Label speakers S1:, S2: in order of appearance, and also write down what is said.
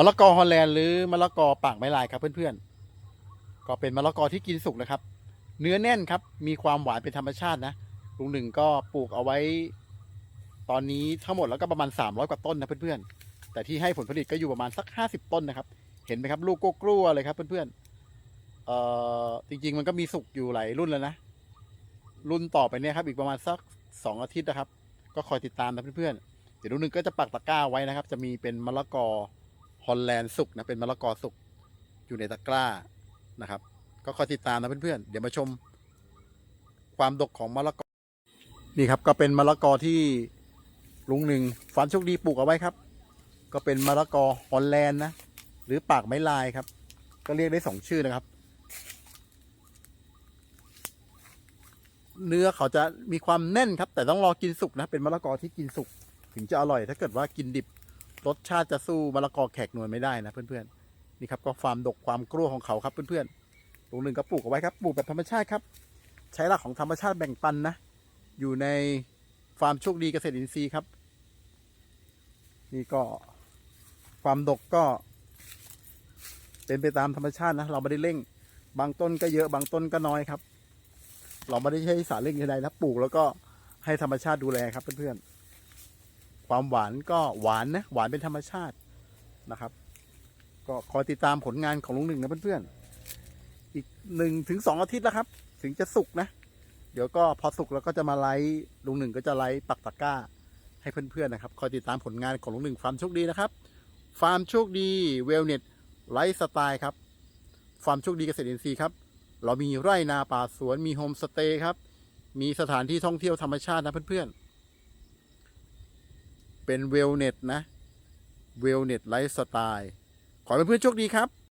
S1: มะละกอฮอลแลนด์หรือมะละกอปากไม้ลายครับเพื่อนๆ ก็เป็นมะละกอที่กินสุกนะครับ เนื้อแน่นครับ มีความหวานเป็นธรรมชาตินะ ลุงหนึ่งก็ปลูกเอาไว้ ตอนนี้ทั้งหมดแล้วก็ประมาณ 300 กว่าต้นนะเพื่อนๆ แต่ที่ให้ผลผลิตก็อยู่ประมาณสัก 50 ต้นนะครับ เห็นไหมครับ ลูกกลัวเลยครับเพื่อนๆ เอ่อ จริงๆ มันก็มีสุกอยู่หลายรุ่นแล้วนะ รุ่นต่อไปเนี่ยครับ อีกประมาณสัก 2 อาทิตย์นะครับ ก็คอยติดตามนะเพื่อนๆ เดี๋ยวลุงหนึ่งก็จะปักตะกร้าไว้นะครับ จะมีเป็นมะละกอ ฮอลแลนด์สุกนะเป็นมะละกอสุกอยู่ในตะกร้านะครับ ก็คอยติดตามนะเพื่อนๆเดี๋ยวมาชม ความดกของมะละกอนี่ครับก็เป็นมะละกอที่ลุงหนึ่งฝันโชคดีปลูกเอาไว้ครับ ก็เป็นมะละกอฮอลแลนด์นะหรือปากไม้ลายครับ ก็เรียกได้สองชื่อนะครับ เนื้อเขาจะมีความแน่นครับ แต่ต้องรอกินสุกนะ เป็นมะละกอที่กินสุก ถึงจะอร่อยถ้าเกิดว่ากินดิบ รสชาติจะสู้มะละกอแขกหน่วยไม่ได้นะเพื่อนๆนี่ครับก็ความดกความกลัวของเขาครับเพื่อนๆลุงหนึ่งก็ปลูกเอาไว้ครับปลูกแบบธรรมชาติครับ ใช้หลักของธรรมชาติแบ่งปันนะ อยู่ในฟาร์มโชคดีเกษตรอินทรีย์ครับ นี่ก็ความดกก็ เป็นไปตามธรรมชาตินะ เราไม่ได้เร่ง บางต้นก็เยอะบางต้นก็น้อยครับ เราไม่ได้ใช้สารเร่งใดๆนะปลูกแล้วก็ให้ธรรมชาติดูแลครับเพื่อนๆ ความหวานก็หวานนะหวานเป็นธรรมชาตินะครับ ก็คอยติดตามผลงานของลุงหนึ่งนะเพื่อนๆอีกหนึ่งถึงสองอาทิตย์แล้วครับ ถึงจะสุกนะ เดี๋ยวก็พอสุกแล้วก็จะมาไลฟ์ลุงหนึ่งก็จะไลฟ์ปักตะกร้า ให้เพื่อนๆนะครับคอยติดตามผลงานของลุงหนึ่งฟาร์มโชคดีนะครับฟาร์มโชคดีเวลเน็ตไลฟ์สไตล์ครับฟาร์มโชคดีเกษตรอินทรีย์ครับเรามีไร่นาป่าสวนมีโฮมสเตย์ครับมีสถานที่ท่องเที่ยวธรรมชาตินะเพื่อนๆ เป็นเวลเน็ตนะเวลเน็ตไลฟ์สไตล์ขอให้เพื่อนๆโชคดีครับ